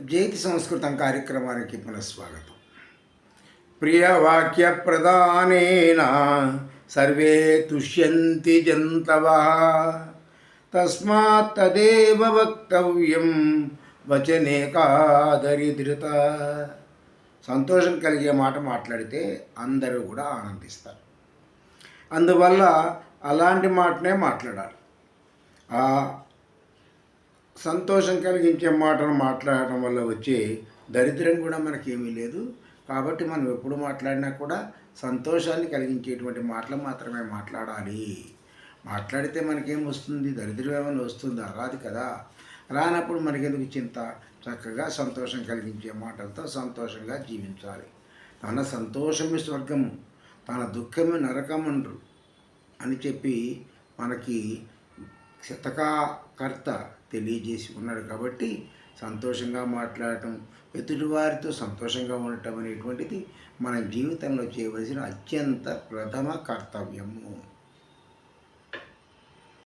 జైతి సంస్కృతం కార్యక్రమానికి పునఃస్వాగతం. ప్రియవాక్య ప్రధానేన సర్వే తుష్యంతి జంతవ తస్మాత్ తదేవ వక్తవ్యం వచనే కాదరిద్రత సంతోషం కలిగే మాట మాట్లాడితే అందరూ కూడా ఆనందిస్తారు. అందువల్ల అలాంటి మాటనే మాట్లాడాలి. సంతోషం కలిగించే మాటను మాట్లాడటం వల్ల వచ్చే దరిద్రం కూడా మనకేమీ లేదు. కాబట్టి మనం ఎప్పుడు మాట్లాడినా కూడా సంతోషాన్ని కలిగించేటువంటి మాటలు మాత్రమే మాట్లాడాలి. మాట్లాడితే మనకేం వస్తుంది? దరిద్రం ఏమైనా వస్తుందా? రాదు కదా. రానప్పుడు మనకెందుకు చింత? చక్కగా సంతోషం కలిగించే మాటలతో సంతోషంగా జీవించాలి. తన సంతోషమే స్వర్గము. తన దుఃఖమే నరకమండ్రు అని చెప్పి మనకి శతకాకర్త తెలియజేసి ఉన్నాడు కాబట్టి సంతోషంగా మాట్లాడటం ఎదుటివారితో సంతోషంగా ఉండటం అనేటువంటిది మన జీవితంలో చేయవలసిన అత్యంత ప్రథమ కర్తవ్యము.